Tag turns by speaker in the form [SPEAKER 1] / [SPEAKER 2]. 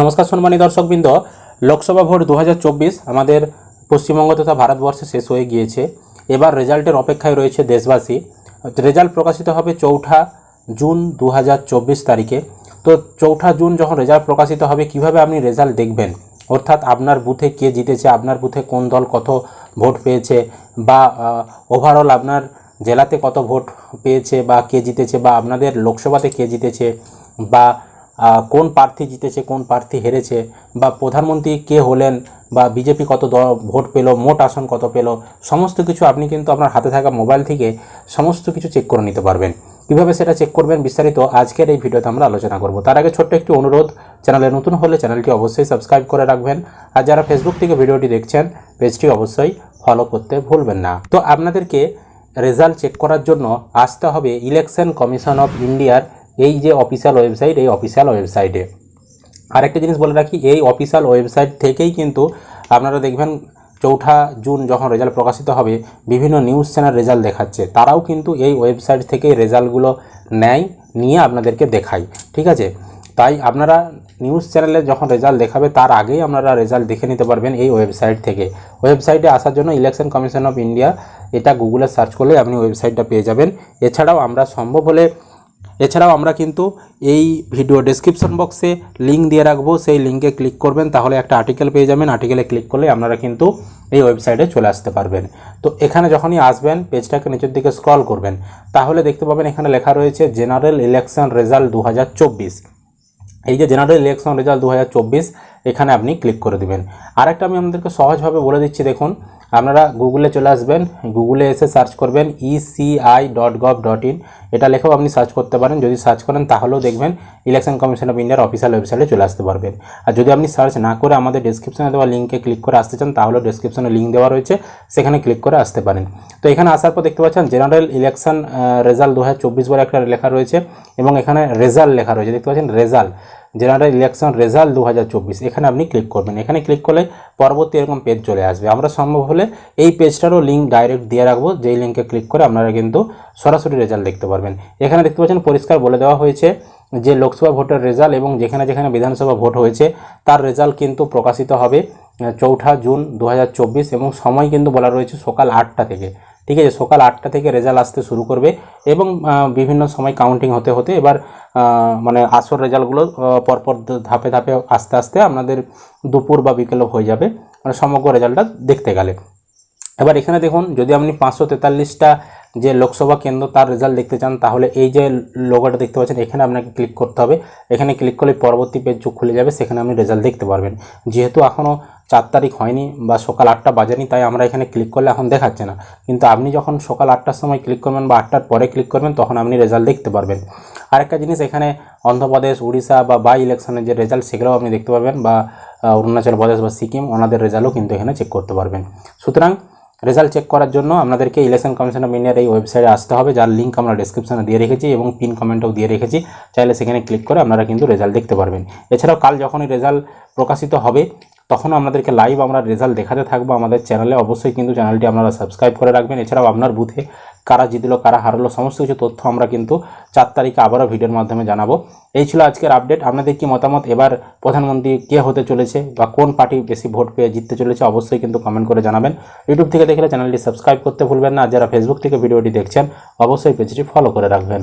[SPEAKER 1] নমস্কার সম্মানী দর্শকবৃন্দ, লোকসভা ভোট দু হাজার চব্বিশ আমাদের পশ্চিমবঙ্গ তথা ভারতবর্ষে শেষ হয়ে গিয়েছে। এবার রেজাল্টের অপেক্ষায় রয়েছে দেশবাসী। রেজাল্ট প্রকাশিত হবে চৌঠা জুন দু হাজার চব্বিশ তারিখে। তো চৌঠা জুন যখন রেজাল্ট প্রকাশিত হবে, কীভাবে আপনি রেজাল্ট দেখবেন? অর্থাৎ আপনার বুথে কে জিতেছে, আপনার বুথে কোন দল কত ভোট পেয়েছে বা ওভারঅল আপনার জেলাতে কত ভোট পেয়েছে বা কে জিতেছে বা আপনাদের লোকসভাতে কে জিতেছে বা কোন প্রার্থী জিতেছে, কোন প্রার্থী হেরেছে, বা প্রধানমন্ত্রী কে হলেন, বা বিজেপি কত ভোট পেল, মোট আসন কত পেল, সমস্ত কিছু আপনি কিন্তু আপনার হাতে থাকা মোবাইল থেকে সমস্ত কিছু চেক করে নিতে পারবেন। কীভাবে সেটা চেক করবেন বিস্তারিত আজকের এই ভিডিওতে আমরা আলোচনা করব। তার আগে ছোট্ট একটি অনুরোধ, চ্যানেলে নতুন হলে চ্যানেলটি অবশ্যই সাবস্ক্রাইব করে রাখবেন, আর যারা ফেসবুক থেকে ভিডিওটি দেখছেন, পেজটি অবশ্যই ফলো করতে ভুলবেন না। তো আপনাদেরকে রেজাল্ট চেক করার জন্য আসতে হবে ইলেকশন কমিশন অফ ইন্ডিয়ার এই যে অফিসিয়াল ওয়েবসাইট এই অফিসিয়াল ওয়েবসাইটে আরেকটা জিনিস বলে রাখি, এই অফিসিয়াল ওয়েবসাইট থেকেই কিন্তু আপনারা দেখবেন চৌঠা জুন যখন রেজাল্ট প্রকাশিত হবে, বিভিন্ন নিউজ চ্যানেল রেজাল্ট দেখাচ্ছে। তারাও কিন্তু এই ওয়েবসাইট থেকেই রেজাল্টগুলো নেয়, নিয়ে আপনাদেরকে দেখায়, ঠিক আছে? তাই আপনারা নিউজ চ্যানেলে যখন রেজাল্ট দেখাবে, তার আগেই আপনারা রেজাল্ট দেখে নিতে পারবেন এই ওয়েবসাইট থেকে। ওয়েবসাইটে আসার জন্য ইলেকশন কমিশন অফ ইন্ডিয়া এটা গুগলে সার্চ করলে আপনি ওয়েবসাইটটা পেয়ে যাবেন। এছাড়াও আমরা সম্ভব হলে এছাড়াও আমরা কিন্তু এই ভিডিও ডেসক্রিপশন বক্সে লিঙ্ক দিয়ে রাখব, সেই লিঙ্কে ক্লিক করবেন, তাহলে একটা আর্টিকেল পেয়ে যাবেন। আর্টিকেলে ক্লিক করলে আপনারা কিন্তু এই ওয়েবসাইটে চলে আসতে পারবেন। তো এখানে যখনই আসবেন, পেজটাকে নিচের দিকে স্ক্রল করবেন, তাহলে দেখতে পাবেন এখানে লেখা রয়েছে জেনারেল ইলেকশন রেজাল্ট দু হাজার চব্বিশ। এই যে জেনারেল ইলেকশন রেজাল্ট দু হাজার চব্বিশ, এখানে আপনি ক্লিক করে দেবেন। আরেকটা আমি আপনাদেরকে সহজভাবে বলে দিচ্ছি, দেখুন আপনারা গুগলে চলে আসবেন, গুগলে এসে সার্চ করবেন ECI dot gov dot in এটা লেখেও আপনি সার্চ করতে পারেন, যদি সার্চ করেন তাহলেও দেখবেন ইলেকশন কমিশন অফ ইন্ডিয়ার অফিসিয়াল ওয়েবসাইটে চলে আসতে পারবেন। আর যদি আপনি সার্চ না করে আমাদের ডিসক্রিপশনে দেওয়া লিঙ্কে ক্লিক করে আসতে চান তাহলে ডিসক্রিপশনে লিঙ্ক দেওয়া রয়েছে, সেখানে ক্লিক করে আসতে পারেন। তো এখানে আসার পর দেখতে পাচ্ছেন জেনারেল ইলেকশন রেজাল্ট দু হাজার চব্বিশ বলে একটা লেখা রয়েছে এবং এখানে রেজাল্ট লেখা রয়েছে। দেখতে পাচ্ছেন রেজাল্ট জেনারেল ইলেকশন রেজাল্ট দু হাজার চব্বিশ। এখানে আপনি ক্লিক করবেন। এখানে ক্লিক করলে পরবর্তী এরকম পেজ চলে আসবে। আমরা সম্ভব হলে এই পেজটারও লিঙ্ক ডাইরেক্ট দিয়ে রাখব। যেই লিঙ্কে ক্লিক করে আপনারা কিন্তু সরাসরি রেজাল্ট দেখতে পারবেন। এখানে দেখতে পাচ্ছেন পরিষ্কার বলে দেওয়া হয়েছে যে লোকসভা ভোটের রেজাল্ট এবং যেখানে যেখানে বিধানসভা ভোট হয়েছে, তার রেজাল্ট কিন্তু প্রকাশিত হবে চৌঠা জুন দু হাজার চব্বিশ এবং সময় কিন্তু বলা রয়েছে সকাল আটটা থেকে। ঠিক আছে, সকাল আটটা থেকে রেজাল্ট আসতে শুরু করবে এবং বিভিন্ন সময় কাউন্টিং হতে হতে এবার মানে আসল রেজাল্টগুলো পরপর ধাপে ধাপে আস্তে আস্তে আপনাদের দুপুর বা বিকেলও হয়ে যাবে। মানে সমগ্র রেজাল্টটা দেখতে গেলে। এবার এখানে দেখুন, যদি আপনি পাঁচশো তেতাল্লিশটা যে লোকসভা কেন্দ্র তার রেজাল্ট দেখতে চান, তাহলে এই যে লোগোটা দেখতে পাচ্ছেন, এখানে আপনাকে ক্লিক করতে হবে। এখানে ক্লিক করলে পরবর্তী পেজ খুলে যাবে, সেখানে আপনি রেজাল্ট দেখতে পারবেন। যেহেতু এখনও চার তারিখ হয়নি বা সকাল আটটা বাজেনি, তাই আমরা এখানে ক্লিক করলে এখন দেখাচ্ছে না। কিন্তু আপনি যখন সকাল আটটার সময় ক্লিক করবেন বা আটটার পরে ক্লিক করবেন, তখন আপনি রেজাল্ট দেখতে পারবেন। আরেকটা জিনিস, এখানে অন্ধ্রপ্রদেশ, উড়িষ্যা বা বাই ইলেকশনের যে রেজাল্ট সেগুলোও আপনি দেখতে পারবেন বা অরুণাচল প্রদেশ বা সিকিম, ওনাদের রেজাল্টও কিন্তু এখানে চেক করতে পারবেন। সুতরাং রেজাল্ট চেক করার জন্য আপনাদেরকে ইলেকশন কমিশন অফ ইন্ডিয়ার এই ওয়েবসাইটে আসতে হবে, যার লিঙ্ক আমরা ডিসক্রিপশনে দিয়ে রেখেছি এবং পিন কমেন্টও দিয়ে রেখেছি। চাইলে সেখানে ক্লিক করে আপনারা কিন্তু রেজাল্ট দেখতে পারবেন। এছাড়াও কাল যখনই রেজাল্ট প্রকাশিত হবে, তখনও আপনাদেরকে লাইভ আমরা রেজাল্ট দেখাতে থাকব আমাদের চ্যানেলে অবশ্যই কিন্তু চ্যানেলটি আপনারা সাবস্ক্রাইব করে রাখবেন। এছাড়াও আপনার বুথে কারা জিতল, কারা হারলো, সমস্ত কিছু তথ্য আমরা কিন্তু চার তারিখে আবারও ভিডিওর মাধ্যমে জানাব। এই ছিল আজকের আপডেট আপনাদের কি মতামত? এবার প্রধানমন্ত্রী কে হতে চলেছে বা কোন পার্টি বেশি ভোট পেয়ে জিততে চলেছে অবশ্যই কিন্তু কমেন্ট করে জানাবেন। ইউটিউব থেকে দেখলে চ্যানেলটি সাবস্ক্রাইব করতে ভুলবেন না। যারা ফেসবুক থেকে ভিডিওটি দেখছেন, অবশ্যই পেজটি ফলো করে রাখবেন।